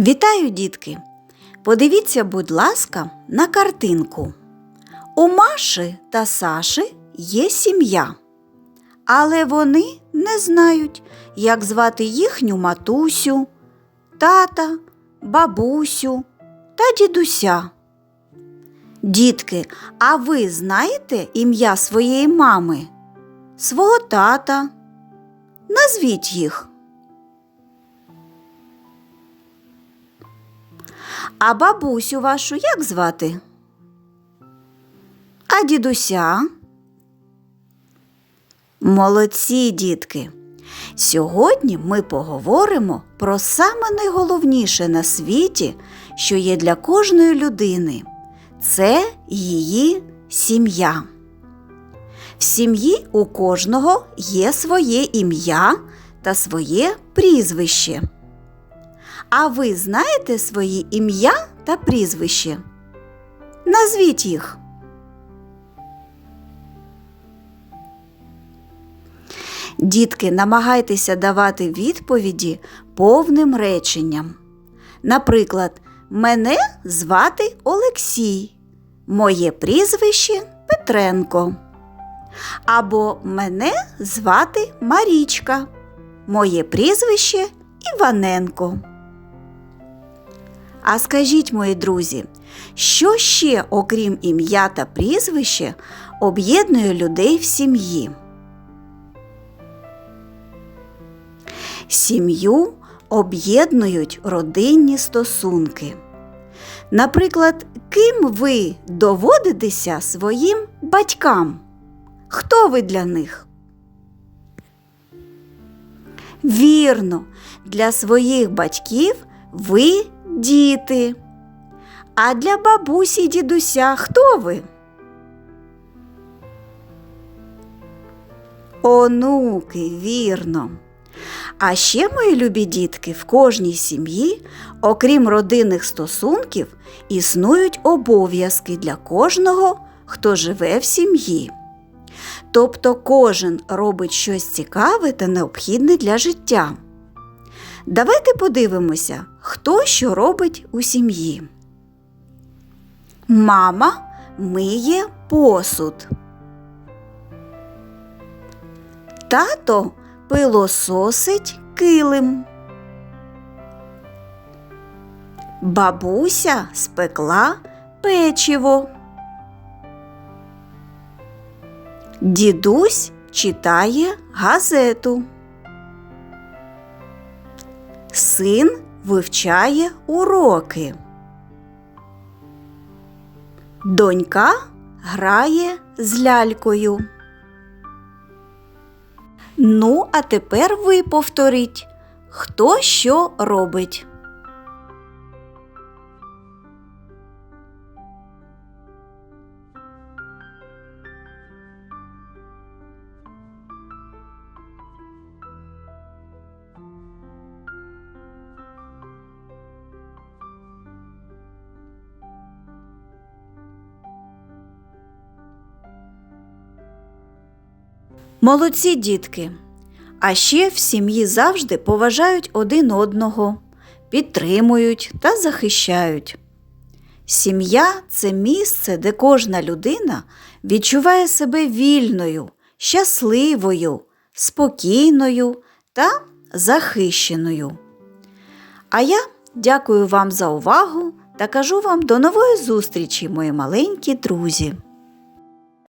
Вітаю, дітки! Подивіться, будь ласка, на картинку. У Маші та Саші є сім'я, але вони не знають, як звати їхню матусю, тата, бабусю та дідуся. Дітки, а ви знаєте ім'я своєї мами, свого тата? Назвіть їх. А бабусю вашу як звати? А дідуся? Молодці, дітки! Сьогодні ми поговоримо про саме найголовніше на світі, що є для кожної людини це її сім'я. В сім'ї у кожного є своє ім'я та своє прізвище. А ви знаєте свої ім'я та прізвище? Назвіть їх. Дітки, намагайтеся давати відповіді повним реченням. Наприклад, мене звати Олексій, моє прізвище Петренко. Або мене звати Марічка, моє прізвище Іваненко. А скажіть, мої друзі, що ще, окрім ім'я та прізвища, об'єднує людей в сім'ї? Сім'ю об'єднують родинні стосунки. Наприклад, ким ви доводитеся своїм батькам? Хто ви для них? Вірно, для своїх батьків ви діти. А для бабусі й дідуся хто ви? Онуки, вірно. А ще, мої любі дітки, в кожній сім'ї, окрім родинних стосунків, існують обов'язки для кожного, хто живе в сім'ї. Тобто кожен робить щось цікаве та необхідне для життя. Давайте подивимося, хто що робить у сім'ї. Мама миє посуд. Тато пилососить килим. Бабуся спекла печиво. Дідусь читає газету. Син вивчає уроки. Донька грає з лялькою. Ну, а тепер ви повторіть, хто що робить. Молодці дітки. А ще в сім'ї завжди поважають один одного, підтримують та захищають. Сім'я це місце, де кожна людина відчуває себе вільною, щасливою, спокійною та захищеною. А я дякую вам за увагу та кажу вам до нової зустрічі, мої маленькі друзі!